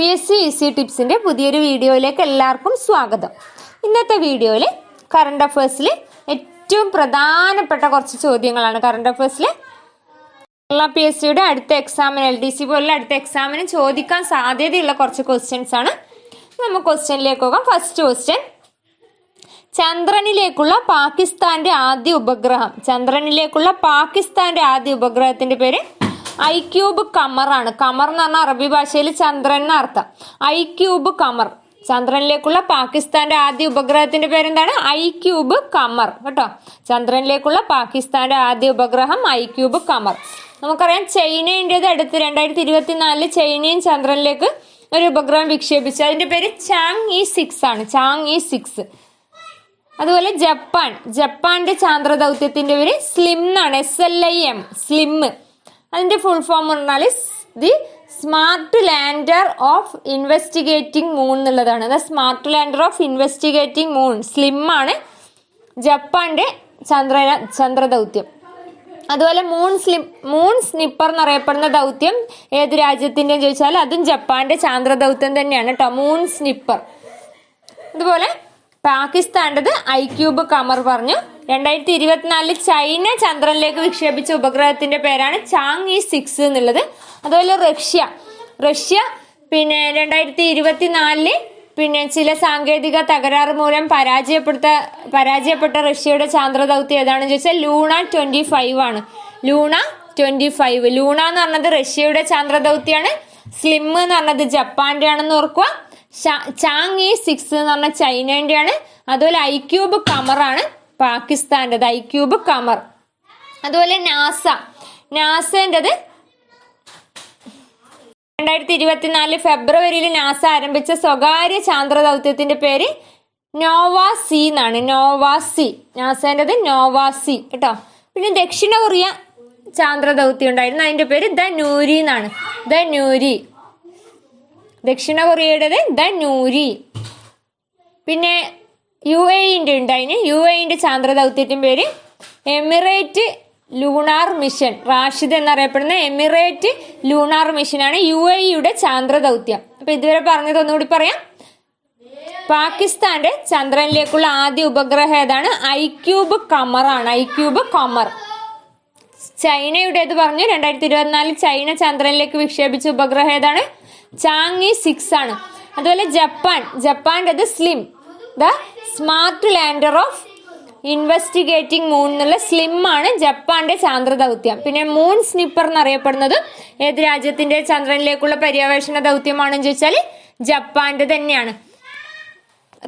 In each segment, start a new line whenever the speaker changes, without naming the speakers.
P S C easy ടിപ്സിൻ്റെ പുതിയൊരു വീഡിയോയിലേക്ക് എല്ലാവർക്കും സ്വാഗതം ഇന്നത്തെ വീഡിയോയിൽ കറണ്ട് അഫേഴ്സിൽ ഏറ്റവും പ്രധാനപ്പെട്ട കുറച്ച് ചോദ്യങ്ങളാണ് കറണ്ട് അഫേഴ്സിൽ കേരള പി എസ് സിയുടെ അടുത്ത എക്സാമിന് എൽ ഡി സി പോലുള്ള അടുത്ത എക്സാമിന് ചോദിക്കാൻ സാധ്യതയുള്ള കുറച്ച് ക്വസ്റ്റ്യൻസ് ആണ് നമുക്ക് ക്വസ്റ്റ്യനിലേക്ക് പോകാം ഫസ്റ്റ് ക്വസ്റ്റ്യൻ ചന്ദ്രനിലേക്കുള്ള പാകിസ്ഥാന്റെ ആദ്യ ഉപഗ്രഹം ചന്ദ്രനിലേക്കുള്ള പാകിസ്ഥാന്റെ ആദ്യ ഉപഗ്രഹത്തിന്റെ പേര് ഐ ക്യൂബ് കമറാണ് കമർ എന്ന് പറഞ്ഞാൽ അറബി ഭാഷയിൽ ചന്ദ്രൻ എന്ന അർത്ഥം ഐ ക്യൂബ് കമർ ചന്ദ്രനിലേക്കുള്ള പാകിസ്ഥാന്റെ ആദ്യ ഉപഗ്രഹത്തിന്റെ പേരെന്താണ് ഐ ക്യൂബ് കമർ കേട്ടോ ചന്ദ്രനിലേക്കുള്ള പാകിസ്ഥാന്റെ ആദ്യ ഉപഗ്രഹം ഐ ക്യൂബ് കമർ നമുക്കറിയാം ചൈനയുടേത് അടുത്ത് രണ്ടായിരത്തി ഇരുപത്തിനാലില് ചൈനയും ചന്ദ്രനിലേക്ക് ഒരു ഉപഗ്രഹം വിക്ഷേപിച്ചു അതിന്റെ പേര് ചാങ് ഇ സിക്സ് ആണ് ചാങ് ഇ സിക്സ് അതുപോലെ ജപ്പാൻ ജപ്പാന്റെ ചാന്ദ്ര ദൗത്യത്തിന്റെ പേര് സ്ലിം എന്നാണ് S L I M SLIM അതിൻ്റെ ഫുൾ ഫോം പറഞ്ഞാൽ the smart lander of investigating moon എന്നുള്ളതാണ് the smart lander of investigating moon SLIM ആണ് ജപ്പാന്റെ ചന്ദ്ര ചന്ദ്ര ദൗത്യം അതുപോലെ മൂൺ സ്ലിം മൂൺ സ്നിപ്പർ എന്നറിയപ്പെടുന്ന ദൗത്യം ഏത് രാജ്യത്തിൻ്റെ ചോദിച്ചാൽ അതും ജപ്പാന്റെ ചാന്ദ്ര ദൗത്യം തന്നെയാണ് കേട്ടോ മൂൺ സ്നിപ്പർ അതുപോലെ പാകിസ്ഥാൻ്റെത് ഐ ക്യൂബ് കമർ പറഞ്ഞു രണ്ടായിരത്തി ഇരുപത്തിനാലിൽ ചൈന ചന്ദ്രനിലേക്ക് വിക്ഷേപിച്ച ഉപഗ്രഹത്തിന്റെ പേരാണ് ചാങ് ഇ സിക്സ് എന്നുള്ളത് അതുപോലെ റഷ്യ റഷ്യ പിന്നെ രണ്ടായിരത്തി ഇരുപത്തിനാലില് പിന്നെ ചില സാങ്കേതിക തകരാറ് മൂലം പരാജയപ്പെടുത്ത പരാജയപ്പെട്ട റഷ്യയുടെ ചാന്ദ്രദൗത്യം ഏതാണെന്ന് ചോദിച്ചാൽ ലൂണ ട്വന്റി ഫൈവ് ആണ് ലൂണ ട്വന്റി ഫൈവ് ലൂണ എന്ന് പറഞ്ഞത് റഷ്യയുടെ ചാന്ദ്രദൗത്യമാണ് സ്ലിം എന്ന് പറഞ്ഞത് ജപ്പാന്റെ ആണെന്ന് ഓർക്കുക ചാങ് ഇ സിക്സ് എന്ന് പറഞ്ഞ ചൈനേൻ്റെയാണ് അതുപോലെ ഐ ക്യൂബ് കമറാണ് പാകിസ്ഥാൻ്റെത് ഐ ക്യൂബ് കമർ അതുപോലെ നാസ നാസേൻ്റെത് രണ്ടായിരത്തി ഇരുപത്തിനാല് ഫെബ്രുവരിയിൽ നാസ ആരംഭിച്ച സ്വകാര്യ ചാന്ദ്ര ദൗത്യത്തിന്റെ പേര് നോവാസി എന്നാണ് നോവാസി നാസേൻ്റെത് നോവാസി കേട്ടോ പിന്നെ ദക്ഷിണ കൊറിയ ചാന്ദ്ര ദൗത്യം ഉണ്ടായിരുന്നു അതിന്റെ പേര് ദ നൂരി എന്നാണ് ദ നൂരി ദക്ഷിണ കൊറിയയുടേത് ദ നൂരി പിന്നെ യു എയിൻ്റെ ഉണ്ടായിന് യു എയിൻ്റെ ചാന്ദ്ര ദൗത്യത്തിൻ്റെ പേര് എമിറേറ്റ് ലൂണാർ മിഷൻ റാഷിദ് എന്നറിയപ്പെടുന്ന എമിറേറ്റ് ലൂണാർ മിഷനാണ് യു എയുടെ ചാന്ദ്ര ദൗത്യം അപ്പൊ ഇതുവരെ പറഞ്ഞത് ഒന്നുകൂടി പറയാം പാകിസ്ഥാന്റെ ചന്ദ്രനിലേക്കുള്ള ആദ്യ ഉപഗ്രഹം ഏതാണ് ഐ ക്യൂബ് കമറാണ് ഐ ക്യൂബ് കമർ ചൈനയുടേത് പറഞ്ഞു രണ്ടായിരത്തി ഇരുപത്തിനാലിൽ ചൈന ചന്ദ്രനിലേക്ക് വിക്ഷേപിച്ച ഉപഗ്രഹം ഏതാണ് ചാങ്ങി സിക്സ് ആണ് അതുപോലെ ജപ്പാൻ അത് SLIM the smart lander of investigating moon എന്നുള്ള സ്ലിം ആണ് ജപ്പാന്റെ ചാന്ദ്ര ദൗത്യം പിന്നെ മൂൺ സ്നിപ്പർ എന്നറിയപ്പെടുന്നത് ഏത് രാജ്യത്തിന്റെ ചന്ദ്രനിലേക്കുള്ള പര്യവേഷണ ദൗത്യമാണെന്ന് ചോദിച്ചാൽ ജപ്പാന്റെ തന്നെയാണ്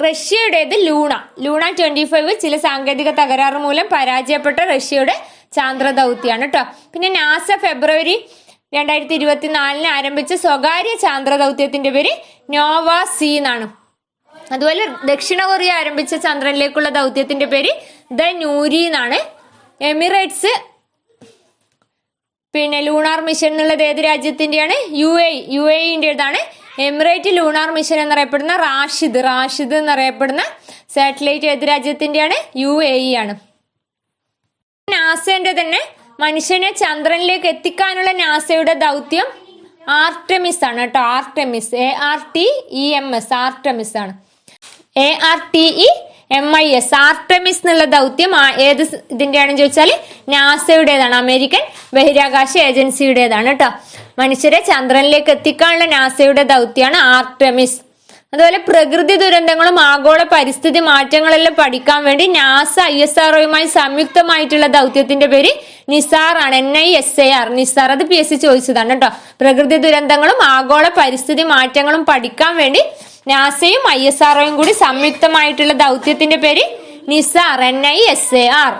റഷ്യയുടേത് ലൂണ ലൂണ ട്വന്റി ഫൈവ് ചില സാങ്കേതിക തകരാറ് മൂലം പരാജയപ്പെട്ട റഷ്യയുടെ ചാന്ദ്ര ദൗത്യമാണ് കേട്ടോ പിന്നെ നാസ ഫെബ്രുവരി രണ്ടായിരത്തി ഇരുപത്തിനാലിന് ആരംഭിച്ച സ്വകാര്യ ചാന്ദ്ര ദൗത്യത്തിന്റെ പേര് നോവ സി എന്നാണ് അതുപോലെ ദക്ഷിണ കൊറിയ ആരംഭിച്ച ചന്ദ്രനിലേക്കുള്ള ദൗത്യത്തിന്റെ പേര് ദ നൂരി എന്നാണ് എമിറേറ്റ്സ് പിന്നെ ലൂണാർ മിഷൻ എന്നുള്ളത് ഏത് രാജ്യത്തിന്റെയാണ് യു എ യു എയുടേതാണ് എമിറേറ്റ് ലൂണാർ മിഷൻ എന്നറിയപ്പെടുന്ന റാഷിദ് റാഷിദ് എന്നറിയപ്പെടുന്ന സാറ്റലൈറ്റ് ഏത് രാജ്യത്തിന്റെയാണ് യു എ ആണ് നാസേന്റെ തന്നെ മനുഷ്യനെ ചന്ദ്രനിലേക്ക് എത്തിക്കാനുള്ള നാസയുടെ ദൗത്യം ആർട്ടമിസ് ആണ് കേട്ടോ Artemis A R T E e M S Artemis ആണ് A R T E e M I S Artemis എന്നുള്ള ദൗത്യം ഏത് ഇതിൻ്റെയാണെന്ന് ചോദിച്ചാൽ നാസയുടേതാണ് അമേരിക്കൻ ബഹിരാകാശ ഏജൻസിയുടേതാണ് കേട്ടോ മനുഷ്യരെ ചന്ദ്രനിലേക്ക് എത്തിക്കാനുള്ള നാസയുടെ ദൗത്യമാണ് ആർട്ടമിസ് അതുപോലെ പ്രകൃതി ദുരന്തങ്ങളും ആഗോള പരിസ്ഥിതി മാറ്റങ്ങളെല്ലാം പഠിക്കാൻ വേണ്ടി നാസ ഐ എസ് ആർഒയുമായി സംയുക്തമായിട്ടുള്ള ദൗത്യത്തിന്റെ പേര് നിസാർ ആണ് N I S A R NISAR അത് പി എസ് സി ചോദിച്ചതാണ് കേട്ടോ പ്രകൃതി ദുരന്തങ്ങളും ആഗോള പരിസ്ഥിതി മാറ്റങ്ങളും പഠിക്കാൻ വേണ്ടി നാസയും ഐ എസ് ആർഒയും കൂടി സംയുക്തമായിട്ടുള്ള ദൗത്യത്തിന്റെ പേര് NISAR N I S A R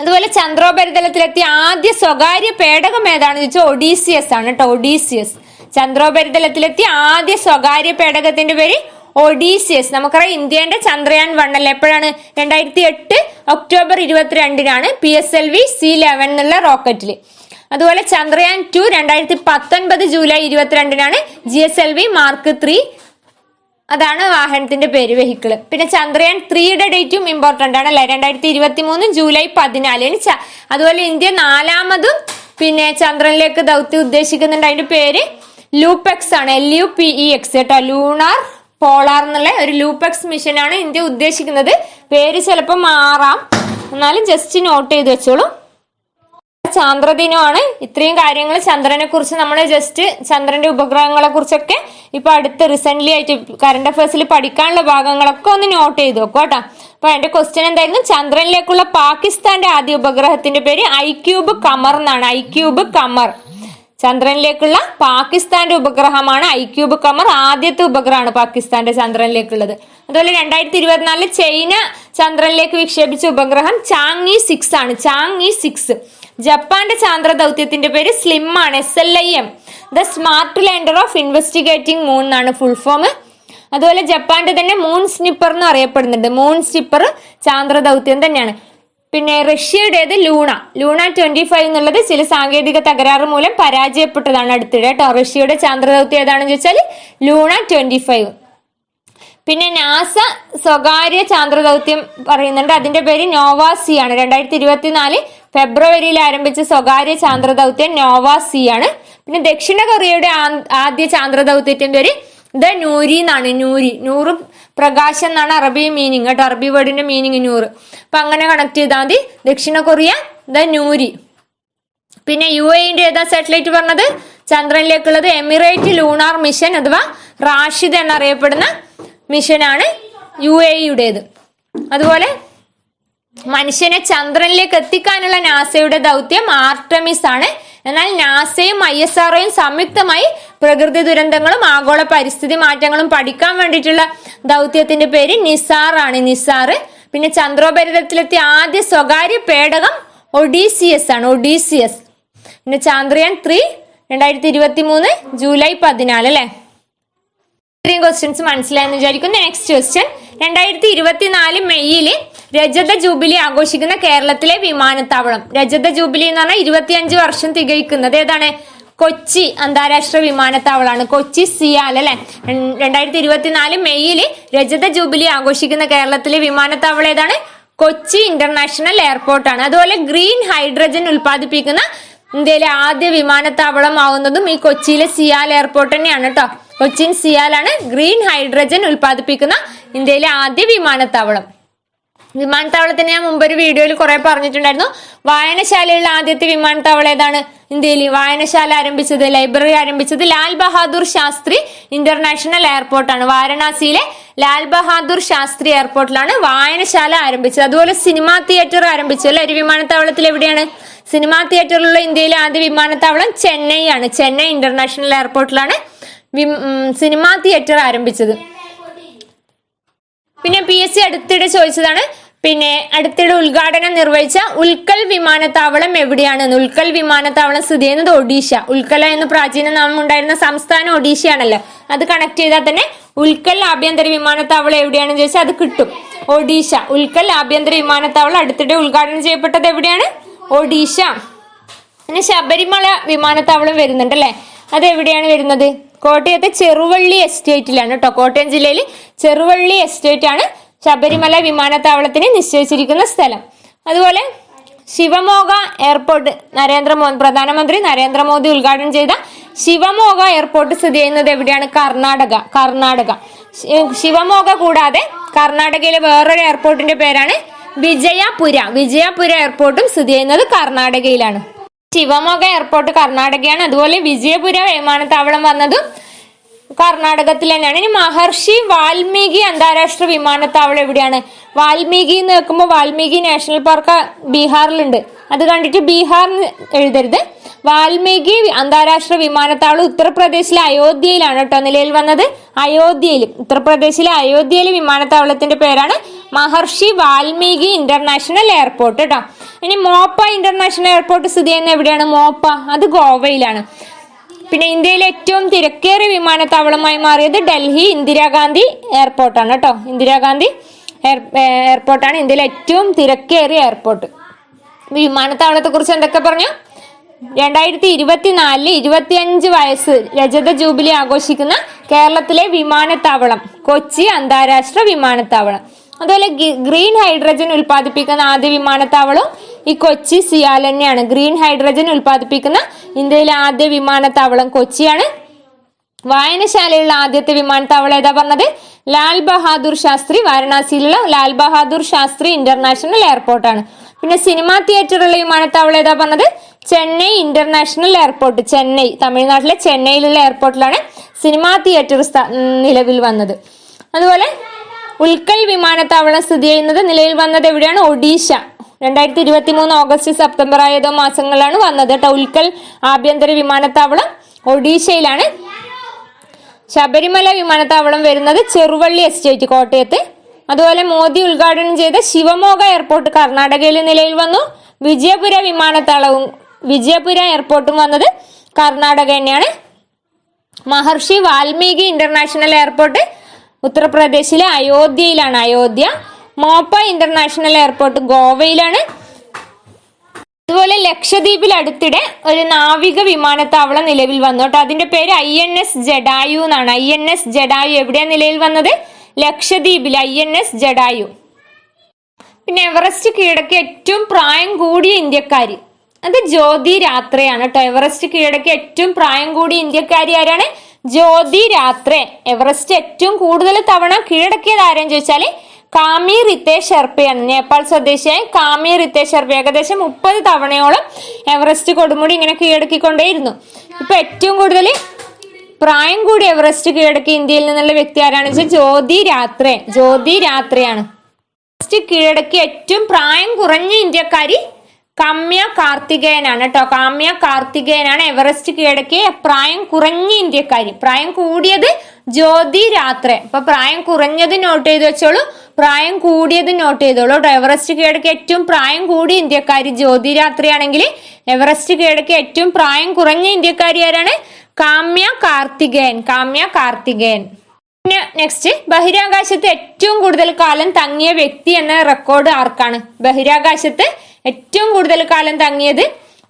അതുപോലെ ചന്ദ്രോപരിതലത്തിലെത്തിയ ആദ്യ സ്വകാര്യ പേടകം ഏതാണെന്ന് ചോദിച്ചാൽ ഒഡീസിയസ് ആണ് കേട്ടോ ഒഡീസിയസ് ചന്ദ്രോപരിതലത്തിലെത്തിയ ആദ്യ സ്വകാര്യ പേടകത്തിന്റെ പേര് ഒഡീസിയസ് നമുക്കറിയാം ഇന്ത്യയുടെ ചന്ദ്രയാൻ വൺ എപ്പോഴാണ് രണ്ടായിരത്തി എട്ട് ഒക്ടോബർ ഇരുപത്തിരണ്ടിനാണ് P S L V C eleven എന്നുള്ള റോക്കറ്റിൽ അതുപോലെ ചന്ദ്രയാൻ ടു രണ്ടായിരത്തി പത്തൊൻപത് ജൂലൈ ഇരുപത്തിരണ്ടിനാണ് G S L V mark three അതാണ് വാഹനത്തിന്റെ പേര് വെഹിക്കിൾ പിന്നെ ചന്ദ്രയാൻ ത്രീയുടെ ഡേറ്റും ഇമ്പോർട്ടന്റ് ആണ് അല്ലേ രണ്ടായിരത്തി ഇരുപത്തി മൂന്ന് ജൂലൈ പതിനാലിന് അതുപോലെ ഇന്ത്യ നാലാമതും പിന്നെ ചന്ദ്രനിലേക്ക് ദൗത്യം ഉദ്ദേശിക്കുന്നുണ്ട് അതിന്റെ പേര് ലൂപ്പെക്സ് ആണ് L U P E X കേട്ടോ ലൂണാർ പോളാർ എന്നുള്ള ഒരു മിഷൻ മിഷനാണ് ഇന്ത്യ ഉദ്ദേശിക്കുന്നത് പേര് ചിലപ്പോൾ മാറാം എന്നാലും ജസ്റ്റ് നോട്ട് ചെയ്ത് വെച്ചോളൂ ചാന്ദ്രദിനമാണ് ഇത്രയും കാര്യങ്ങൾ ചന്ദ്രനെ കുറിച്ച് നമ്മൾ ജസ്റ്റ് ചന്ദ്രന്റെ ഉപഗ്രഹങ്ങളെ കുറിച്ചൊക്കെ ഇപ്പൊ അടുത്ത് റീസെന്റ് ആയിട്ട് കറണ്ട് അഫയേഴ്സിൽ പഠിക്കാനുള്ള ഭാഗങ്ങളൊക്കെ ഒന്ന് നോട്ട് ചെയ്ത് നോക്കും കേട്ടോ അപ്പൊ എന്റെ ക്വസ്റ്റ്യൻ എന്തായിരുന്നു ചന്ദ്രനിലേക്കുള്ള പാകിസ്ഥാന്റെ ആദ്യ ഉപഗ്രഹത്തിന്റെ പേര് ഐ ക്യൂബ് കമർ എന്നാണ് ഐ ക്യൂബ് കമർ ചന്ദ്രനിലേക്കുള്ള പാകിസ്ഥാന്റെ ഉപഗ്രഹമാണ് ക്യൂബ് കമർ ആദ്യത്തെ ഉപഗ്രഹമാണ് പാകിസ്ഥാന്റെ ചന്ദ്രനിലേക്കുള്ളത് അതുപോലെ രണ്ടായിരത്തി ഇരുപത്തിനാലിൽ ചൈന ചന്ദ്രനിലേക്ക് വിക്ഷേപിച്ച ഉപഗ്രഹം ചാങ് ഇ സിക്സ് ആണ് ചാങ് ഇ സിക്സ് ജപ്പാന്റെ ചാന്ദ്ര ദൗത്യത്തിന്റെ പേര് സ്ലിം ആണ് S L I M the smart lander of investigating moon എന്നാണ് ഫുൾ ഫോം അതുപോലെ ജപ്പാന്റെ തന്നെ മൂൺ സ്നിപ്പർ എന്ന് അറിയപ്പെടുന്നുണ്ട് മൂൺ സ്നിപ്പർ ചാന്ദ്ര ദൗത്യം തന്നെയാണ് പിന്നെ റഷ്യയുടേത് ലൂണ ലൂണ ട്വന്റി ഫൈവ് എന്നുള്ളത് ചില സാങ്കേതിക തകരാറ് മൂലം പരാജയപ്പെട്ടതാണ് അടുത്തിടെ കേട്ടോ റഷ്യയുടെ ചാന്ദ്രദൗത്യം ഏതാണെന്ന് ചോദിച്ചാൽ ലൂണ ട്വന്റി ഫൈവ് പിന്നെ നാസ സ്വകാര്യ ചാന്ദ്രദൗത്യം പറയുന്നുണ്ട് അതിന്റെ പേര് നോവാസി ആണ് രണ്ടായിരത്തി ഇരുപത്തിനാല് ഫെബ്രുവരിയിൽ ആരംഭിച്ച സ്വകാര്യ ചാന്ദ്രദൗത്യം നോവാസി ആണ് പിന്നെ ദക്ഷിണ കൊറിയയുടെ ആദ്യ ചാന്ദ്രദൗത്യത്തിന്റെ ഒരു ദ നൂരി എന്നാണ് നൂരി നൂറ് പ്രകാശം എന്നാണ് അറബി മീനിങ് കേട്ടോ അറബി വേർഡിന്റെ മീനിങ് നൂറ് അപ്പൊ അങ്ങനെ കണക്ട് ചെയ്താൽ മതി ദക്ഷിണ കൊറിയ ദ നൂരി പിന്നെ യു എന്റെ ഏതാ സാറ്റലൈറ്റ് പറഞ്ഞത് ചന്ദ്രനിലേക്കുള്ളത് എമിറേറ്റ് ലൂണാർ മിഷൻ അഥവാ റാഷിദ് എന്നറിയപ്പെടുന്ന മിഷനാണ് യു എയുടേത് അതുപോലെ മനുഷ്യനെ ചന്ദ്രനിലേക്ക് എത്തിക്കാനുള്ള നാസയുടെ ദൗത്യം ആർട്ടമിസ് ആണ് എന്നാൽ നാസയും ഐ എസ് ആർഒയും സംയുക്തമായി പ്രകൃതി ദുരന്തങ്ങളും ആഗോള പരിസ്ഥിതി മാറ്റങ്ങളും പഠിക്കാൻ വേണ്ടിയിട്ടുള്ള ദൗത്യത്തിന്റെ പേര് നിസാർ ആണ് നിസാർ പിന്നെ ചന്ദ്രോപരിതലത്തിലെത്തിയ ആദ്യ സ്വകാര്യ പേടകം ഒഡീസിയസ് ആണ് ഒഡീസിയസ് പിന്നെ ചാന്ദ്രയാൻ ത്രീ രണ്ടായിരത്തി ഇരുപത്തി മൂന്ന് ജൂലൈ പതിനാല് അല്ലേ ഇത്രയും ക്വസ്റ്റ്യൻസ് മനസ്സിലായെന്ന് വിചാരിക്കുന്നു നെക്സ്റ്റ് ക്വസ്റ്റ്യൻ രണ്ടായിരത്തി ഇരുപത്തിനാല് മെയ്യിൽ രജത ജൂബിലി ആഘോഷിക്കുന്ന കേരളത്തിലെ വിമാനത്താവളം രജത ജൂബിലി എന്ന് പറഞ്ഞാൽ ഇരുപത്തിയഞ്ച് വർഷം തികയ്ക്കുന്നത് ഏതാണ് കൊച്ചി അന്താരാഷ്ട്ര വിമാനത്താവളമാണ് കൊച്ചി സിയാൽ അല്ലെ രണ്ടായിരത്തി ഇരുപത്തിനാല് മെയ്യിൽ രജത ജൂബിലി ആഘോഷിക്കുന്ന കേരളത്തിലെ വിമാനത്താവളം ഏതാണ് കൊച്ചി ഇന്റർനാഷണൽ എയർപോർട്ടാണ് അതുപോലെ ഗ്രീൻ ഹൈഡ്രജൻ ഉൽപ്പാദിപ്പിക്കുന്ന ഇന്ത്യയിലെ ആദ്യ വിമാനത്താവളം ആവുന്നതും ഈ കൊച്ചിയിലെ സിയാൽ എയർപോർട്ട് തന്നെയാണ് കേട്ടോ കൊച്ചിൻ സിയാലാണ് ഗ്രീൻ ഹൈഡ്രജൻ ഉൽപ്പാദിപ്പിക്കുന്ന ഇന്ത്യയിലെ ആദ്യ വിമാനത്താവളം വിമാനത്താവളത്തിന് ഞാൻ മുമ്പ് ഒരു വീഡിയോയിൽ കുറെ പറഞ്ഞിട്ടുണ്ടായിരുന്നു വായനശാലയുള്ള ആദ്യത്തെ വിമാനത്താവളം ഏതാണ് ഇന്ത്യയിൽ വായനശാല ആരംഭിച്ചത് ലൈബ്രറി ആരംഭിച്ചത് ലാൽ ബഹാദൂർ ശാസ്ത്രി ഇന്റർനാഷണൽ എയർപോർട്ടാണ് വാരണാസിയിലെ ലാൽ ബഹാദൂർ ശാസ്ത്രി എയർപോർട്ടിലാണ് വായനശാല ആരംഭിച്ചത് അതുപോലെ സിനിമാ തിയേറ്റർ ആരംഭിച്ചു അല്ലെ ഒരു വിമാനത്താവളത്തിൽ എവിടെയാണ് സിനിമാ തിയേറ്ററിലുള്ള ഇന്ത്യയിലെ ആദ്യ വിമാനത്താവളം ചെന്നൈ ആണ് ചെന്നൈ ഇന്റർനാഷണൽ എയർപോർട്ടിലാണ് സിനിമാ തിയേറ്റർ ആരംഭിച്ചത് പിന്നെ പി എസ് സി അടുത്തിടെ ചോദിച്ചതാണ് പിന്നെ അടുത്തിടെ ഉദ്ഘാടനം നിർവഹിച്ച ഉൽക്കൽ വിമാനത്താവളം എവിടെയാണ് ഉൽക്കൽ വിമാനത്താവളം സ്ഥിതി ചെയ്യുന്നത് ഒഡീഷ ഉൽക്കല എന്ന് പ്രാചീന നാമം ഉണ്ടായിരുന്ന സംസ്ഥാനം ഒഡീഷയാണല്ലോ അത് കണക്ട് ചെയ്താൽ തന്നെ ഉൽക്കൽ ആഭ്യന്തര വിമാനത്താവളം എവിടെയാണെന്ന് ചോദിച്ചാൽ അത് കിട്ടും ഒഡീഷ ഉൽക്കൽ ആഭ്യന്തര വിമാനത്താവളം അടുത്തിടെ ഉദ്ഘാടനം ചെയ്യപ്പെട്ടത് എവിടെയാണ് ഒഡീഷ പിന്നെ ശബരിമല വിമാനത്താവളം വരുന്നുണ്ട് അല്ലേ അത് എവിടെയാണ് വരുന്നത് കോട്ടയത്തെ ചെറുവള്ളി എസ്റ്റേറ്റിലാണ് കേട്ടോ കോട്ടയം ജില്ലയിൽ ചെറുവള്ളി എസ്റ്റേറ്റ് ആണ് ശബരിമല വിമാനത്താവളത്തിന് നിശ്ചയിച്ചിരിക്കുന്ന സ്ഥലം അതുപോലെ ശിവമോഗ എയർപോർട്ട് നരേന്ദ്രമോ പ്രധാനമന്ത്രി നരേന്ദ്രമോദി ഉദ്ഘാടനം ചെയ്ത ശിവമോഗ എയർപോർട്ട് സ്ഥിതി ചെയ്യുന്നത് എവിടെയാണ് കർണാടക കർണാടക ശിവമോഗ കൂടാതെ കർണാടകയിലെ വേറൊരു എയർപോർട്ടിന്റെ പേരാണ് വിജയപുര വിജയപുര എയർപോർട്ടും സ്ഥിതി ചെയ്യുന്നത് കർണാടകയിലാണ് ശിവമോഗ എയർപോർട്ട് കർണാടകയാണ് അതുപോലെ വിജയപുര വിമാനത്താവളം വന്നതും കർണാടകത്തിൽ തന്നെയാണ് ഇനി മഹർഷി വാൽമീകി അന്താരാഷ്ട്ര വിമാനത്താവളം എവിടെയാണ് വാൽമീകി എന്ന് വെക്കുമ്പോൾ വാൽമീകി നാഷണൽ പാർക്ക് ബീഹാറിലുണ്ട് അത് കണ്ടിട്ട് ബീഹാർ എഴുതരുത് വാൽമീകി അന്താരാഷ്ട്ര വിമാനത്താവളം ഉത്തർപ്രദേശിലെ അയോധ്യയിലാണ് കേട്ടോ നിലയിൽ വന്നത് അയോധ്യയിൽ ഉത്തർപ്രദേശിലെ അയോധ്യയിലെ വിമാനത്താവളത്തിന്റെ പേരാണ് മഹർഷി വാൽമീകി ഇന്റർനാഷണൽ എയർപോർട്ട് കേട്ടോ ഇനി മോപ്പ ഇന്റർനാഷണൽ എയർപോർട്ട് സ്ഥിതി ചെയ്യുന്ന എവിടെയാണ് മോപ്പ അത് ഗോവയിലാണ് പിന്നെ ഇന്ത്യയിലെ ഏറ്റവും തിരക്കേറിയ വിമാനത്താവളമായി മാറിയത് ഡൽഹി ഇന്ദിരാഗാന്ധി എയർപോർട്ടാണ് കേട്ടോ ഇന്ദിരാഗാന്ധി എയർപോർട്ടാണ് ഇന്ത്യയിലെ ഏറ്റവും തിരക്കേറിയ എയർപോർട്ട് വിമാനത്താവളത്തെക്കുറിച്ച് എന്തൊക്കെ പറഞ്ഞു രണ്ടായിരത്തി ഇരുപത്തിനാലില് ഇരുപത്തിയഞ്ച് വയസ്സ് രജത ജൂബിലി ആഘോഷിക്കുന്ന കേരളത്തിലെ വിമാനത്താവളം കൊച്ചി അന്താരാഷ്ട്ര വിമാനത്താവളം അതുപോലെ ഗ്രീൻ ഹൈഡ്രജൻ ഉൽപ്പാദിപ്പിക്കുന്ന ആദ്യ വിമാനത്താവളം ഈ കൊച്ചി സിയാലന്നെയാണ് ഗ്രീൻ ഹൈഡ്രജൻ ഉൽപ്പാദിപ്പിക്കുന്ന ഇന്ത്യയിലെ ആദ്യ വിമാനത്താവളം കൊച്ചിയാണ് വായനശാലയിലുള്ള ആദ്യത്തെ വിമാനത്താവളം ഏതാ പറഞ്ഞത് ലാൽ ബഹാദൂർ ശാസ്ത്രി വാരണാസിയിലുള്ള ലാൽ ബഹാദൂർ ശാസ്ത്രി ഇന്റർനാഷണൽ എയർപോർട്ടാണ് പിന്നെ സിനിമാ തിയേറ്ററുള്ള വിമാനത്താവളം ഏതാ പറഞ്ഞത് ചെന്നൈ ഇന്റർനാഷണൽ എയർപോർട്ട് ചെന്നൈ തമിഴ്നാട്ടിലെ ചെന്നൈയിലുള്ള എയർപോർട്ടിലാണ് സിനിമാ തിയേറ്റർ നിലവിൽ വന്നത് അതുപോലെ ഉൽക്കൽ വിമാനത്താവളം സ്ഥിതി ചെയ്യുന്നത് നിലവിൽ വന്നത് എവിടെയാണ് ഒഡീഷ രണ്ടായിരത്തി ഇരുപത്തി മൂന്ന് ഓഗസ്റ്റ് സെപ്റ്റംബർ ആയതോ മാസങ്ങളാണ് വന്നത് ടൗൽക്കൽ ആഭ്യന്തര വിമാനത്താവളം ഒഡീഷയിലാണ് ശബരിമല വിമാനത്താവളം വരുന്നത് ചെറുവള്ളി എസ്റ്റേറ്റ് കോട്ടയത്ത് അതുപോലെ മോദി ഉദ്ഘാടനം ചെയ്ത ശിവമോഗ എയർപോർട്ട് കർണാടകയിലെ നിലയിൽ വന്നു വിജയപുര വിമാനത്താവളവും വിജയപുര എയർപോർട്ടും വന്നത് കർണാടക തന്നെയാണ് മഹർഷി വാൽമീകി ഇന്റർനാഷണൽ എയർപോർട്ട് ഉത്തർപ്രദേശിലെ അയോധ്യയിലാണ് അയോധ്യ മോപ്പ ഇന്റർനാഷണൽ എയർപോർട്ട് ഗോവയിലാണ് അതുപോലെ ലക്ഷദ്വീപിൽ അടുത്തിടെ ഒരു നാവിക വിമാനത്താവളം നിലവിൽ വന്നു കേട്ടോ അതിന്റെ പേര് ഐ എൻ എസ് ജഡായു എന്നാണ് ഐ എൻ എസ് ജഡായു എവിടെയാണ് നിലയിൽ വന്നത് ലക്ഷദ്വീപിൽ ഐ എൻ എസ് ജഡായു പിന്നെ എവറസ്റ്റ് കീഴടക്കിയ ഏറ്റവും പ്രായം കൂടിയ ഇന്ത്യക്കാരി അത് ജ്യോതി രാത്രയാണ് കേട്ടോ എവറസ്റ്റ് കീഴടക്കിയ ഏറ്റവും പ്രായം കൂടിയ ഇന്ത്യക്കാരി ആരാണ് ജ്യോതി രാത്രെ എവറസ്റ്റ് ഏറ്റവും കൂടുതൽ തവണ കീഴടക്കിയത് ആരാന്ന് ചോദിച്ചാല് കാമി റിത്തേഷ് ഷെർപ്പിയാണ് നേപ്പാൾ സ്വദേശിയായ കാമി റിത്തേഷ് ഷെർപ്പി ഏകദേശം മുപ്പത് തവണയോളം എവറസ്റ്റ് കൊടുമുടി ഇങ്ങനെ കീഴടക്കിക്കൊണ്ടേയിരുന്നു ഇപ്പൊ ഏറ്റവും കൂടുതൽ പ്രായം കൂടി എവറസ്റ്റ് കീഴടക്കി ഇന്ത്യയിൽ നിന്നുള്ള വ്യക്തി ആരാണ് വെച്ചാൽ ജ്യോതി രാത്രേ ജ്യോതി രാത്രയാണ് എവറസ്റ്റ് കീഴടക്കി ഏറ്റവും പ്രായം കുറഞ്ഞ ഇന്ത്യക്കാരി കാമ്യ കാർത്തികേയനാണ് കേട്ടോ കാമ്യ കാർത്തികേയനാണ് എവറസ്റ്റ് കീഴടക്കിയ പ്രായം കുറഞ്ഞ ഇന്ത്യക്കാരി പ്രായം കൂടിയത് ജ്യോതി രാത്രെ അപ്പൊ പ്രായം കുറഞ്ഞത് നോട്ട് ചെയ്ത് വെച്ചോളൂ പ്രായം കൂടിയത് നോട്ട് ചെയ്തോളൂ കേട്ടോ എവറസ്റ്റ് കീഴടക്കി ഏറ്റവും പ്രായം കൂടിയ ഇന്ത്യക്കാരി ജ്യോതി രാത്രിയാണെങ്കിൽ എവറസ്റ്റ് കീഴടക്കി ഏറ്റവും പ്രായം കുറഞ്ഞ ഇന്ത്യക്കാരി ആരാണ് കാമ്യ കാർത്തികേയൻ കാമ്യ കാർത്തികേയൻ പിന്നെ നെക്സ്റ്റ് ബഹിരാകാശത്ത് ഏറ്റവും കൂടുതൽ കാലം തങ്ങിയ വ്യക്തി എന്ന റെക്കോർഡ് ആർക്കാണ് ബഹിരാകാശത്ത് ഏറ്റവും കൂടുതൽ കാലം തങ്ങിയത്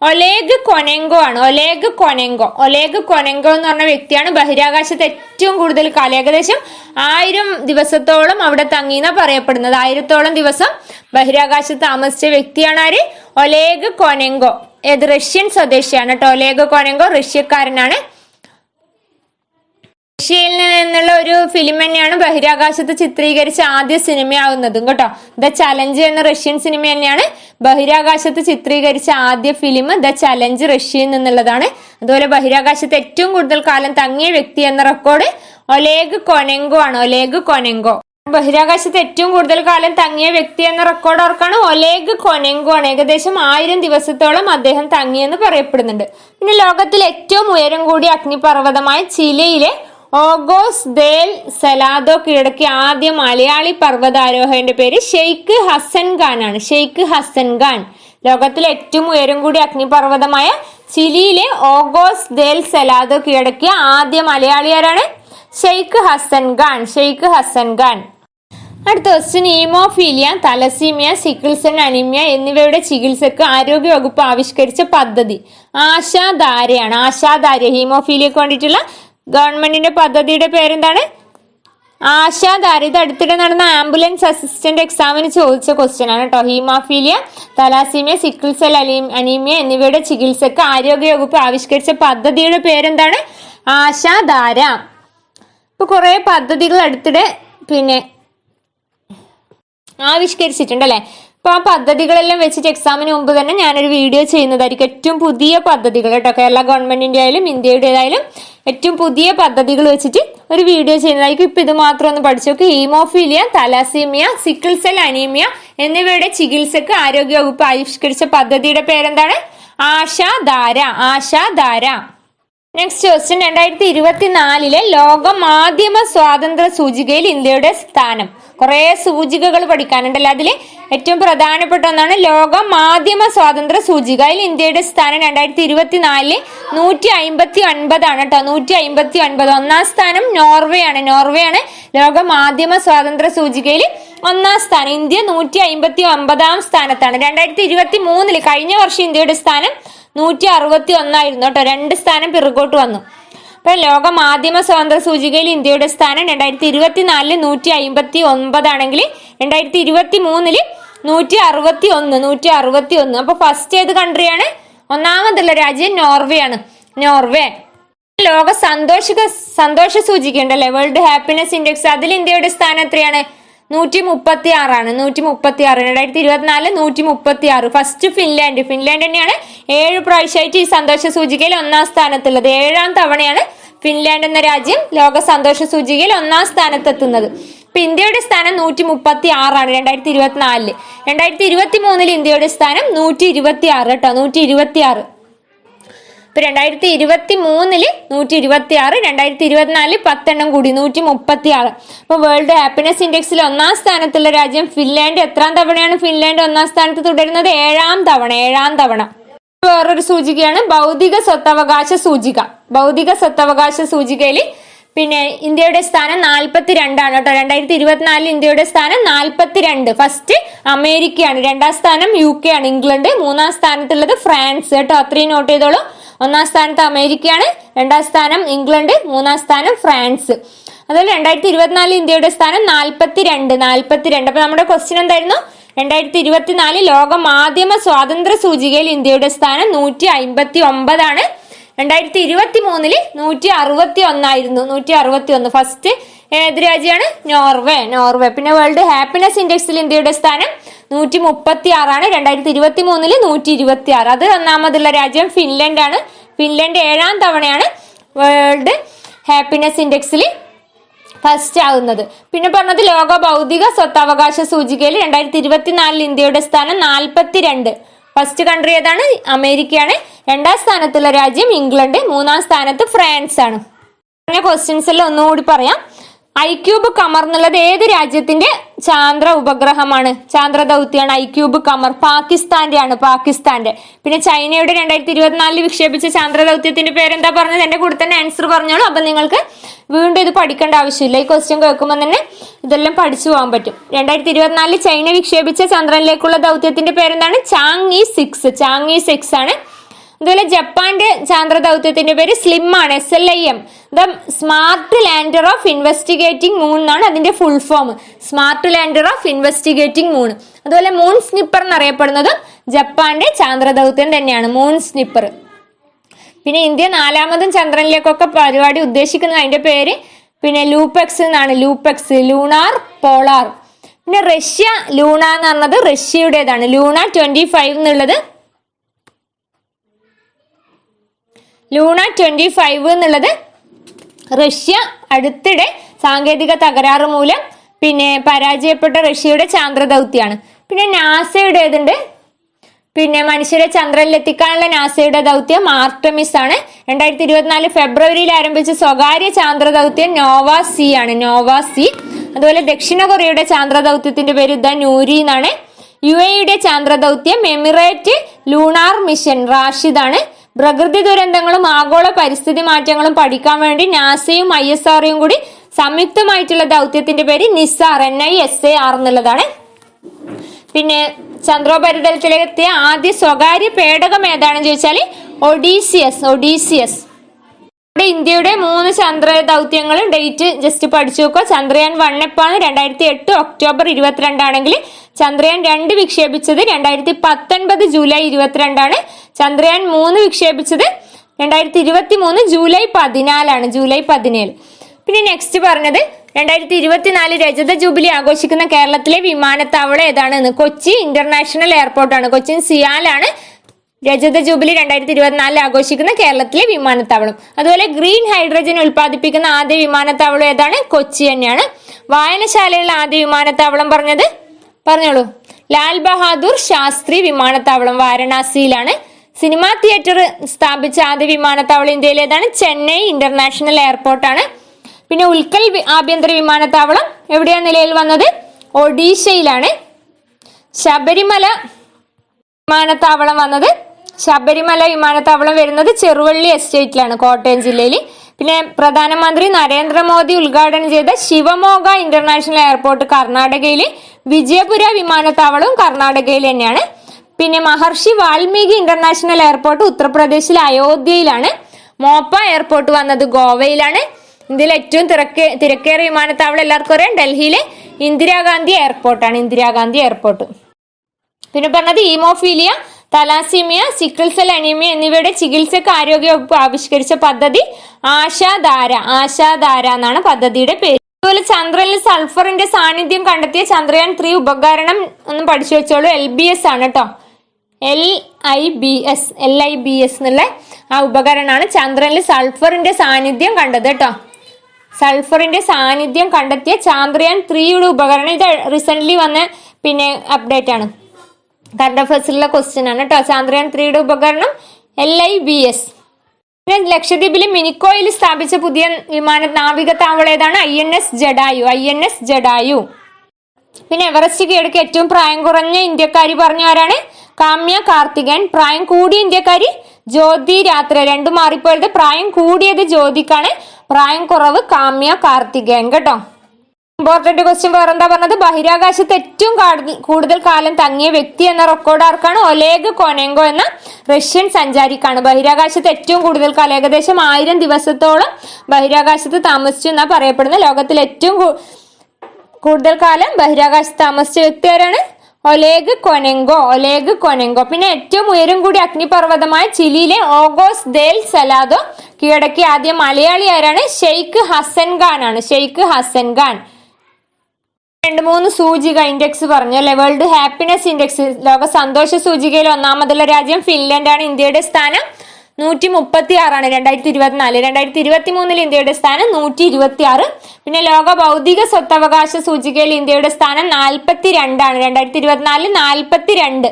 ഒലേഗ് കൊനെങ്കോ ആണ് ഒലേഗ് കൊനെങ്കോ ഒലേഗ് കൊനെങ്കോ എന്ന് പറഞ്ഞ വ്യക്തിയാണ് ബഹിരാകാശത്ത് ഏറ്റവും കൂടുതൽ കാലം ഏകദേശം ആയിരം ദിവസത്തോളം അവിടെ തങ്ങിയെന്ന പറയപ്പെടുന്നത് ആയിരത്തോളം ദിവസം ബഹിരാകാശത്ത് താമസിച്ച വ്യക്തിയാണ് ആര് ഒലേഗ് കൊനെങ്കോ ഏത് റഷ്യൻ സ്വദേശിയാണ് കേട്ടോ ഒലേഗ് കൊനെങ്കോ റഷ്യക്കാരനാണ് റഷ്യയിൽ നിന്നുള്ള ഒരു ഫിലിം തന്നെയാണ് ബഹിരാകാശത്ത് ചിത്രീകരിച്ച ആദ്യ സിനിമയാകുന്നതും കേട്ടോ ദ ചലഞ്ച് എന്ന റഷ്യൻ സിനിമ തന്നെയാണ് ബഹിരാകാശത്ത് ചിത്രീകരിച്ച ആദ്യ ഫിലിം ദ ചലഞ്ച് റഷ്യയിൽ നിന്നുള്ളതാണ് അതുപോലെ ബഹിരാകാശത്ത് ഏറ്റവും കൂടുതൽ കാലം തങ്ങിയ വ്യക്തി എന്ന റെക്കോർഡ് ഒലേഗ് കൊനെങ്കോ ആണ് ഒലേഗ് കൊനെങ്കോ ബഹിരാകാശത്ത് ഏറ്റവും കൂടുതൽ കാലം തങ്ങിയ വ്യക്തി എന്ന റെക്കോർഡ് ഓർക്കാണ് ഒലേഗ് കൊനെങ്കോ ആണ് ഏകദേശം ആയിരം ദിവസത്തോളം അദ്ദേഹം തങ്ങിയെന്ന് പറയപ്പെടുന്നുണ്ട് പിന്നെ ലോകത്തിലെ ഏറ്റവും ഉയരം കൂടിയ അഗ്നിപർവ്വതമായ ചിലയിലെ ഓഗോസ് ദേൽ സലാദോ കീഴടക്കിയ ആദ്യ മലയാളി പർവ്വതാരോഹകന്റെ പേര് ഷെയ്ഖ് ഹസൻ ഖാൻ ആണ് ഷെയ്ഖ് ഹസൻ ഖാൻ ലോകത്തിലെ ഏറ്റവും ഉയരം കൂടി അഗ്നിപർവ്വതമായ ചിലിയിലെ ഓഗോസ് ദേൽ സലാദോ കീഴടക്കിയ ആദ്യ മലയാളിയാരാണ് ഷെയ്ഖ് ഹസൻ ഖാൻ ഷെയ്ഖ് ഹസൻ ഖാൻ അടുത്ത question haemophilia thalassaemia sickle cell anaemia എന്നിവയുടെ ചികിത്സക്ക് ആരോഗ്യ വകുപ്പ് ആവിഷ്കരിച്ച പദ്ധതി ആശാധാരയാണ് ആശാധാര ഹീമോഫീലിയക്ക് വേണ്ടിയിട്ടുള്ള ഗവൺമെന്റിന്റെ പദ്ധതിയുടെ പേരെന്താണ് ആശാ ദാരിത് അടുത്തിടെ നടന്ന ആംബുലൻസ് അസിസ്റ്റന്റ് എക്സാമിന് ചോദിച്ച ക്വസ്റ്റ്യൻ ആണ് കേട്ടോ haemophilia thalassaemia sickle cell anaemia എന്നിവയുടെ ചികിത്സക്ക് ആരോഗ്യ വകുപ്പ് ആവിഷ്കരിച്ച പദ്ധതിയുടെ പേരെന്താണ് ആശാധാര ഇപ്പൊ കുറെ പദ്ധതികൾ അടുത്തിടെ പിന്നെ ആവിഷ്കരിച്ചിട്ടുണ്ട് അല്ലെ അപ്പോൾ ആ പദ്ധതികളെല്ലാം വെച്ചിട്ട് എക്സാമിന് മുമ്പ് തന്നെ ഞാനൊരു വീഡിയോ ചെയ്യുന്നതായിരിക്കും ഏറ്റവും പുതിയ പദ്ധതികൾ കേട്ടോ കേരള ഗവൺമെന്റിന്റെ ആയാലും ഇന്ത്യയുടേതായാലും ഏറ്റവും പുതിയ പദ്ധതികൾ വെച്ചിട്ട് ഒരു വീഡിയോ ചെയ്യുന്നതായിരിക്കും ഇപ്പൊ ഇത് മാത്രം ഒന്ന് പഠിച്ചു നോക്കി haemophilia thalassaemia sickle cell anaemia എന്നിവയുടെ ചികിത്സക്ക് ആരോഗ്യ വകുപ്പ് ആവിഷ്കരിച്ച പദ്ധതിയുടെ പേരെന്താണ് ആശാധാര ആശാധാര നെക്സ്റ്റ് ക്വസ്റ്റ്യൻ രണ്ടായിരത്തി ഇരുപത്തിനാലിലെ ലോക മാധ്യമ സ്വാതന്ത്ര്യ സൂചികയിൽ ഇന്ത്യയുടെ സ്ഥാനം കുറെ സൂചികകൾ പഠിക്കാനുണ്ടല്ലോ അതിൽ ഏറ്റവും പ്രധാനപ്പെട്ട ഒന്നാണ് ലോക മാധ്യമ സ്വാതന്ത്ര്യ സൂചിക അതിൽ ഇന്ത്യയുടെ സ്ഥാനം രണ്ടായിരത്തി ഇരുപത്തിനാലില് നൂറ്റി അമ്പത്തി ഒൻപതാണ് കേട്ടോ നൂറ്റി അമ്പത്തി ഒൻപത് ഒന്നാം സ്ഥാനം നോർവേ ആണ് നോർവേ ആണ് ലോക മാധ്യമ സ്വാതന്ത്ര്യ സൂചികയിൽ ഒന്നാം സ്ഥാനം ഇന്ത്യ നൂറ്റി അമ്പത്തി ഒമ്പതാം സ്ഥാനത്താണ് രണ്ടായിരത്തി ഇരുപത്തി മൂന്നില് കഴിഞ്ഞ വർഷം ഇന്ത്യയുടെ സ്ഥാനം നൂറ്റി അറുപത്തി ഒന്നായിരുന്നു കേട്ടോ രണ്ട് സ്ഥാനം പിറകോട്ട് വന്നു ലോക മാധ്യമ സ്വാതന്ത്ര്യ സൂചികയിൽ ഇന്ത്യയുടെ സ്ഥാനം രണ്ടായിരത്തി ഇരുപത്തിനാലില് നൂറ്റി അയിമ്പത്തി ഒൻപതാണെങ്കിൽ രണ്ടായിരത്തി ഇരുപത്തി മൂന്നില് നൂറ്റി അറുപത്തി ഒന്ന് നൂറ്റി അറുപത്തി ഒന്ന് അപ്പോൾ ഫസ്റ്റ് ഏത് കൺട്രിയാണ് ഒന്നാമതുള്ള രാജ്യം നോർവേ ആണ് നോർവേ ലോക സന്തോഷ സന്തോഷ സൂചികയുണ്ടല്ലേ വേൾഡ് ഹാപ്പിനെസ് ഇൻഡെക്സ് അതിൽ ഇന്ത്യയുടെ സ്ഥാനം എത്രയാണ് നൂറ്റി മുപ്പത്തി ആറാണ് നൂറ്റി മുപ്പത്തി ആറ് രണ്ടായിരത്തി ഇരുപത്തിനാല് നൂറ്റി മുപ്പത്തി ആറ് ഫസ്റ്റ് ഫിൻലാൻഡ് ഫിൻലാൻഡ് തന്നെയാണ് ഏഴ് പ്രാവശ്യമായിട്ട് ഈ സന്തോഷ സൂചികയിൽ ഒന്നാം സ്ഥാനത്തുള്ളത് ഏഴാം തവണയാണ് ഫിൻലാൻഡ് എന്ന രാജ്യം ലോക സന്തോഷ സൂചികയിൽ ഒന്നാം സ്ഥാനത്തെത്തുന്നത് ഇപ്പൊ ഇന്ത്യയുടെ സ്ഥാനം നൂറ്റി മുപ്പത്തി ആറാണ് രണ്ടായിരത്തി ഇരുപത്തിനാലില് രണ്ടായിരത്തി ഇരുപത്തി മൂന്നിൽ ഇന്ത്യയുടെ സ്ഥാനം നൂറ്റി ഇരുപത്തി ആറ് കേട്ടോ നൂറ്റി ഇരുപത്തി ആറ് ഇപ്പൊ രണ്ടായിരത്തി ഇരുപത്തി മൂന്നില് നൂറ്റി ഇരുപത്തി ആറ് രണ്ടായിരത്തി ഇരുപത്തിനാലിൽ പത്തെണ്ണം കൂടി നൂറ്റി മുപ്പത്തി ആറ് അപ്പൊ വേൾഡ് ഹാപ്പിനെസ് ഇൻഡെക്സിൽ ഒന്നാം സ്ഥാനത്തുള്ള രാജ്യം ഫിൻലാൻഡ് എത്രാം തവണയാണ് ഫിൻലാൻഡ് ഒന്നാം സ്ഥാനത്ത് തുടരുന്നത് ഏഴാം തവണ ഏഴാം തവണ വേറൊരു സൂചികയാണ് ഭൗതിക സ്വത്തവകാശ സൂചിക ഭൗതിക സ്വത്തവകാശ സൂചികയിൽ പിന്നെ ഇന്ത്യയുടെ സ്ഥാനം നാൽപ്പത്തി രണ്ടാണ് കേട്ടോ രണ്ടായിരത്തി ഇരുപത്തിനാലിൽ ഇന്ത്യയുടെ സ്ഥാനം നാൽപ്പത്തിരണ്ട് ഫസ്റ്റ് അമേരിക്കയാണ് രണ്ടാം സ്ഥാനം യു കെ ആണ് ഇംഗ്ലണ്ട് മൂന്നാം സ്ഥാനത്തുള്ളത് ഫ്രാൻസ് കേട്ടോ അത്രയും നോട്ട് ചെയ്തോളൂ ഒന്നാം സ്ഥാനത്ത് അമേരിക്കയാണ് രണ്ടാം സ്ഥാനം ഇംഗ്ലണ്ട് മൂന്നാം സ്ഥാനം ഫ്രാൻസ് അതുപോലെ രണ്ടായിരത്തി ഇരുപത്തിനാല് ഇന്ത്യയുടെ സ്ഥാനം നാൽപ്പത്തി രണ്ട് നാൽപ്പത്തി രണ്ട് അപ്പൊ നമ്മുടെ ക്വസ്റ്റ്യൻ എന്തായിരുന്നു രണ്ടായിരത്തി ഇരുപത്തിനാല് ലോക മാധ്യമ സ്വാതന്ത്ര്യ സൂചികയിൽ ഇന്ത്യയുടെ സ്ഥാനം നൂറ്റി അമ്പത്തി ഒമ്പതാണ് രണ്ടായിരത്തി ഇരുപത്തി മൂന്നില് നൂറ്റി അറുപത്തി ഒന്നായിരുന്നു നൂറ്റി അറുപത്തി ഒന്ന് ഫസ്റ്റ് ഏത് രാജ്യമാണ് നോർവേ നോർവേ പിന്നെ വേൾഡ് ഹാപ്പിനെസ് ഇൻഡെക്സിൽ ഇന്ത്യയുടെ സ്ഥാനം നൂറ്റി മുപ്പത്തി ആറാണ് രണ്ടായിരത്തി ഇരുപത്തി മൂന്നില് നൂറ്റി ഇരുപത്തി ആറ് അത് ഒന്നാമതുള്ള രാജ്യം ഫിൻലൻഡ് ആണ് ഫിൻലൻഡ് ഏഴാം തവണയാണ് വേൾഡ് ഹാപ്പിനെസ് ഇൻഡെക്സിൽ ഫസ്റ്റ് ആവുന്നത് പിന്നെ പറഞ്ഞത് ലോക ഭൗതിക സ്വത്തവകാശ സൂചികയിൽ രണ്ടായിരത്തി ഇരുപത്തിനാലിൽ ഇന്ത്യയുടെ സ്ഥാനം രണ്ട് ഫസ്റ്റ് കൺട്രി ഏതാണ് അമേരിക്കയാണ് രണ്ടാം സ്ഥാനത്തുള്ള രാജ്യം ഇംഗ്ലണ്ട് മൂന്നാം സ്ഥാനത്ത് ഫ്രാൻസ് ആണ് പറഞ്ഞ എല്ലാം ഒന്നുകൂടി പറയാം ഐക്യൂബ് എന്നുള്ളത് ഏത് രാജ്യത്തിന്റെ ചാന്ദ്ര ഉപഗ്രഹമാണ് ചാന്ദ്ര ദൗത്യമാണ് ഐക്യൂബ് കമർ പാകിസ്ഥാന്റെ ആണ് പാകിസ്ഥാന്റെ പിന്നെ ചൈനയുടെ രണ്ടായിരത്തി ഇരുപത്തിനാലിൽ വിക്ഷേപിച്ച ചാന്ദ്ര ദൗത്യത്തിന്റെ പേരെന്താ പറഞ്ഞത് എന്റെ കൂടെ തന്നെ ആൻസർ പറഞ്ഞോളൂ അപ്പൊ നിങ്ങൾക്ക് വീണ്ടും ഇത് പഠിക്കേണ്ട ആവശ്യമില്ല ഈ ക്വസ്റ്റ്യൻ കേൾക്കുമ്പോൾ തന്നെ ഇതെല്ലാം പഠിച്ചു പോകാൻ പറ്റും രണ്ടായിരത്തി ഇരുപത്തിനാലിൽ ചൈന വിക്ഷേപിച്ച ചന്ദ്രനിലേക്കുള്ള ദൗത്യത്തിന്റെ പേരെന്താണ് Chang E six Chang E six ആണ് അതുപോലെ ജപ്പാന്റെ ദൗത്യത്തിന്റെ പേര് സ്ലിം ആണ് S L I M the smart lander of investigating moon എന്നാണ് അതിന്റെ full form smart lander of investigating moon അതുപോലെ മൂൺ സ്നിപ്പർ എന്നറിയപ്പെടുന്നത് ജപ്പാന്റെ ദൗത്യം തന്നെയാണ് മൂൺ സ്നിപ്പർ പിന്നെ ഇന്ത്യ നാലാമതും ചന്ദ്രനിലേക്കൊക്കെ പരിപാടി ഉദ്ദേശിക്കുന്നത് അതിന്റെ പേര് പിന്നെ ലൂപെക്സ് എന്നാണ് ലൂപെക്സ് ലൂണാർ പോളാർ പിന്നെ റഷ്യ ലൂണ എന്ന് പറഞ്ഞത് റഷ്യയുടേതാണ് ലൂണ ട്വന്റി ഫൈവ് എന്നുള്ളത് ലൂണ ട്വന്റി ഫൈവ് എന്നുള്ളത് റഷ്യ അടുത്തിടെ സാങ്കേതിക തകരാറ് മൂലം പിന്നെ പരാജയപ്പെട്ട റഷ്യയുടെ ചാന്ദ്ര ദൗത്യമാണ് പിന്നെ നാസയുടെ ഏതുണ്ട് പിന്നെ മനുഷ്യരെ ചന്ദ്രനിൽ എത്തിക്കാനുള്ള നാസയുടെ ദൗത്യം ആർട്ടമിസ് ആണ് രണ്ടായിരത്തി ഇരുപത്തിനാല് ഫെബ്രുവരിയിൽ ആരംഭിച്ച സ്വകാര്യ ചാന്ദ്ര ദൗത്യം നോവ സി ആണ് നോവ സി അതുപോലെ ദക്ഷിണ കൊറിയയുടെ ചാന്ദ്ര ദൗത്യത്തിന്റെ പേര് ദ നൂരി എന്നാണ് യു എയുടെ ചാന്ദ്ര ദൗത്യം എമിറേറ്റ് ലൂണാർ മിഷൻ റാഷിദ് ആണ് പ്രകൃതി ദുരന്തങ്ങളും ആഗോള പരിസ്ഥിതി മാറ്റങ്ങളും പഠിക്കാൻ വേണ്ടി നാസയും ഐ എസ് ആർഒയും കൂടി സംയുക്തമായിട്ടുള്ള ദൗത്യത്തിന്റെ പേര് NISAR N I S A R എന്നുള്ളതാണ് പിന്നെ ചന്ദ്രോപരിതലത്തിലെത്തിയ ആദ്യ സ്വകാര്യ പേടകം ഏതാണെന്ന് ചോദിച്ചാൽ ഒഡീസിയസ് ഒഡീസിയസ് നമ്മുടെ ഇന്ത്യയുടെ മൂന്ന് ചന്ദ്ര ദൗത്യങ്ങളും ഡേറ്റ് ജസ്റ്റ് പഠിച്ചു നോക്കുക ചന്ദ്രയാൻ വണ്ണപ്പാണ് രണ്ടായിരത്തി എട്ട് ഒക്ടോബർ ഇരുപത്തിരണ്ടാണെങ്കിൽ ചന്ദ്രയാൻ രണ്ട് വിക്ഷേപിച്ചത് രണ്ടായിരത്തി പത്തൊൻപത് ജൂലൈ ഇരുപത്തിരണ്ടാണ് ചന്ദ്രയാൻ മൂന്ന് വിക്ഷേപിച്ചത് രണ്ടായിരത്തി ഇരുപത്തി മൂന്ന് ജൂലൈ പതിനാലാണ് ജൂലൈ പതിനേഴ് പിന്നെ നെക്സ്റ്റ് പറഞ്ഞത് രണ്ടായിരത്തി ഇരുപത്തിനാല് രജത ജൂബിലി ആഘോഷിക്കുന്ന കേരളത്തിലെ വിമാനത്താവളം ഏതാണെന്ന് കൊച്ചി ഇന്റർനാഷണൽ എയർപോർട്ടാണ് കൊച്ചിൻ സിയാലാണ് രജത ജൂബിലി രണ്ടായിരത്തി ഇരുപത്തിനാലിൽ ആഘോഷിക്കുന്ന കേരളത്തിലെ വിമാനത്താവളം അതുപോലെ ഗ്രീൻ ഹൈഡ്രജൻ ഉൽപ്പാദിപ്പിക്കുന്ന ആദ്യ വിമാനത്താവളം ഏതാണ് കൊച്ചി തന്നെയാണ് വായനശാലയിലെ ആദ്യ വിമാനത്താവളം പറഞ്ഞത് പറഞ്ഞോളൂ ലാൽ ബഹാദൂർ ശാസ്ത്രി വിമാനത്താവളം വാരണാസിയിലാണ് സിനിമാ തിയേറ്റർ സ്ഥാപിച്ച ആദ്യ വിമാനത്താവളം ഇന്ത്യയിലേതാണ് ചെന്നൈ ഇന്റർനാഷണൽ എയർപോർട്ടാണ് പിന്നെ ഉൽക്കൽ ആഭ്യന്തര വിമാനത്താവളം എവിടെയാണ് നിലയിൽ വന്നത് ഒഡീഷയിലാണ് ശബരിമല വിമാനത്താവളം വന്നത് ശബരിമല വിമാനത്താവളം വരുന്നത് ചെറുവള്ളി എസ്റ്റേറ്റിലാണ് കോട്ടയം ജില്ലയിൽ പിന്നെ പ്രധാനമന്ത്രി നരേന്ദ്രമോദി ഉദ്ഘാടനം ചെയ്ത ശിവമോഗ ഇന്റർനാഷണൽ എയർപോർട്ട് കർണാടകയിലെ വിജയപുര വിമാനത്താവളവും കർണാടകയിൽ തന്നെയാണ് പിന്നെ മഹർഷി വാൽമീകി ഇന്റർനാഷണൽ എയർപോർട്ട് ഉത്തർപ്രദേശിലെ അയോധ്യയിലാണ് മോപ്പ എയർപോർട്ട് വന്നത് ഗോവയിലാണ് ഇന്ത്യയിൽ ഏറ്റവും തിരക്കേ തിരക്കേറിയ വിമാനത്താവളം എല്ലാവർക്കും അറിയാം ഡൽഹിയിലെ ഇന്ദിരാഗാന്ധി എയർപോർട്ടാണ് ഇന്ദിരാഗാന്ധി എയർപോർട്ട് പിന്നെ പറഞ്ഞത് haemophilia thalassaemia sickle cell anaemia എന്നിവയുടെ ചികിത്സക്ക് ആരോഗ്യവകുപ്പ് ആവിഷ്കരിച്ച പദ്ധതി ആശാധാര ആശാധാര എന്നാണ് പദ്ധതിയുടെ പേര് അതുപോലെ ചന്ദ്രനിൽ സൾഫറിന്റെ സാന്നിധ്യം കണ്ടെത്തിയ ചന്ദ്രയാൻ ത്രീ ഉപകരണം ഒന്ന് പഠിച്ചു വെച്ചോളൂ എൽ ബി എസ് ആണ് കേട്ടോ L I B S L I B S എന്നുള്ള ആ ഉപകരണമാണ് ചന്ദ്രനിൽ സൾഫറിന്റെ സാന്നിധ്യം കണ്ടത് കേട്ടോ സൾഫറിന്റെ സാന്നിധ്യം കണ്ടെത്തിയ ചാന്ദ്രയാൻ ത്രീയുടെ ഉപകരണം ഇത് റീസെന്റ് വന്ന പിന്നെ അപ്ഡേറ്റ് ആണ് കറണ്ട് അഫേഴ്സിലുള്ള ക്വസ്റ്റ്യൻ ആണ് കേട്ടോ ചാന്ദ്രയാൻ ത്രീയുടെ ഉപകരണം എൽ ഐ ബി എസ് പിന്നെ ലക്ഷദ്വീപിലെ മിനിക്കോയിൽ സ്ഥാപിച്ച പുതിയ വിമാന നാവിക താവളം ഏതാണ് I N S Jatayu I N S Jatayu പിന്നെ എവറസ്റ്റ് കീഴടക്കി ഏറ്റവും പ്രായം കുറഞ്ഞ ഇന്ത്യക്കാരി പറഞ്ഞ ആരാണ് കാമ്യ കാർത്തികൻ പ്രായം കൂടിയ ഇന്ത്യക്കാരി ജ്യോതി രാത്ര രണ്ടും മാറിപ്പോയത് പ്രായം കൂടിയത് ജ്യോതിക്കാണ് പ്രായം കുറവ് കാമ്യ കാർത്തികൻ കേട്ടോ ഇമ്പോർട്ടന്റ് ക്വസ്റ്റ്യൻ വേറെ എന്താ പറഞ്ഞത് ബഹിരാകാശത്ത് ഏറ്റവും കൂടുതൽ കാലം തങ്ങിയ വ്യക്തി എന്ന റെക്കോർഡ് ആർക്കാണ് ഒലേഗ് കൊനെങ്കോ എന്ന റഷ്യൻ സഞ്ചാരിക്കാണ് ബഹിരാകാശത്ത് ഏറ്റവും കൂടുതൽ കാലം ഏകദേശം ആയിരം ദിവസത്തോളം ബഹിരാകാശത്ത് താമസിച്ചു എന്നാ പറയപ്പെടുന്ന ലോകത്തിൽ ഏറ്റവും കൂടുതൽ കാലം ബഹിരാകാശത്ത് താമസിച്ച വ്യക്തി ആരാണ് ഒലേഗ് കൊനെങ്കോ ഒലേഗ് കൊനെങ്കോ പിന്നെ ഏറ്റവും ഉയരം കൂടി അഗ്നിപർവ്വതമായ ചിലിയിലെ ഓഗോസ് ദേൽ സലാദോ കീഴടക്കി ആദ്യം മലയാളി ആരാണ് ഷെയ്ഖ് ഹസൻഖാൻ ആണ് ഷെയ്ഖ് ഹസൻഖാൻ രണ്ട് മൂന്ന് സൂചിക ഇൻഡെക്സ് പറഞ്ഞു അല്ലെ വേൾഡ് ഹാപ്പിനെസ് ഇൻഡെക്സ് ലോക സന്തോഷ സൂചികയിൽ ഒന്നാമതുള്ള രാജ്യം ഫിൻലൻഡാണ് ഇന്ത്യയുടെ സ്ഥാനം നൂറ്റി മുപ്പത്തി ആറാണ് രണ്ടായിരത്തി ഇരുപത്തിനാല് രണ്ടായിരത്തി ഇരുപത്തി മൂന്നിൽ ഇന്ത്യയുടെ സ്ഥാനം നൂറ്റി ഇരുപത്തി ആറ് പിന്നെ ലോക ഭൗതിക സ്വത്തവകാശ സൂചികയിൽ ഇന്ത്യയുടെ സ്ഥാനം നാൽപ്പത്തി രണ്ടാണ് രണ്ടായിരത്തി ഇരുപത്തിനാലിൽ നാൽപ്പത്തി രണ്ട്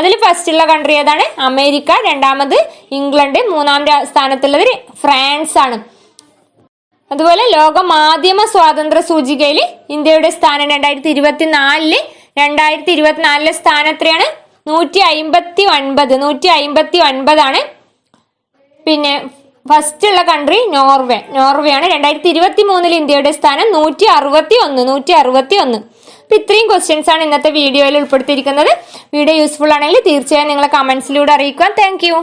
അതിൽ ഫസ്റ്റ് ഉള്ള കൺട്രി ഏതാണ് അമേരിക്ക രണ്ടാമത് ഇംഗ്ലണ്ട് മൂന്നാം സ്ഥാനത്തുള്ളത് ഫ്രാൻസ് ആണ് അതുപോലെ ലോക മാധ്യമ സ്വാതന്ത്ര്യ സൂചികയിൽ ഇന്ത്യയുടെ സ്ഥാനം രണ്ടായിരത്തി ഇരുപത്തിനാലില് രണ്ടായിരത്തി ഇരുപത്തിനാലിലെ സ്ഥാനത്രയാണ് നൂറ്റി അയിമ്പത്തി ഒൻപത് നൂറ്റി അയിമ്പത്തി ഒൻപതാണ് പിന്നെ ഫസ്റ്റ് ഉള്ള കൺട്രി നോർവേ നോർവേ ആണ് രണ്ടായിരത്തി ഇരുപത്തി മൂന്നിൽ ഇന്ത്യയുടെ സ്ഥാനം നൂറ്റി അറുപത്തി ഒന്ന് നൂറ്റി അറുപത്തി ഒന്ന് അപ്പൊ ഇത്രയും ക്വസ്റ്റ്യൻസ് ആണ് ഇന്നത്തെ വീഡിയോയിൽ ഉൾപ്പെടുത്തിയിരിക്കുന്നത് വീഡിയോ യൂസ്ഫുൾ ആണെങ്കിൽ തീർച്ചയായും നിങ്ങളെ കമന്റ്സിലൂടെ അറിയിക്കുക താങ്ക് യു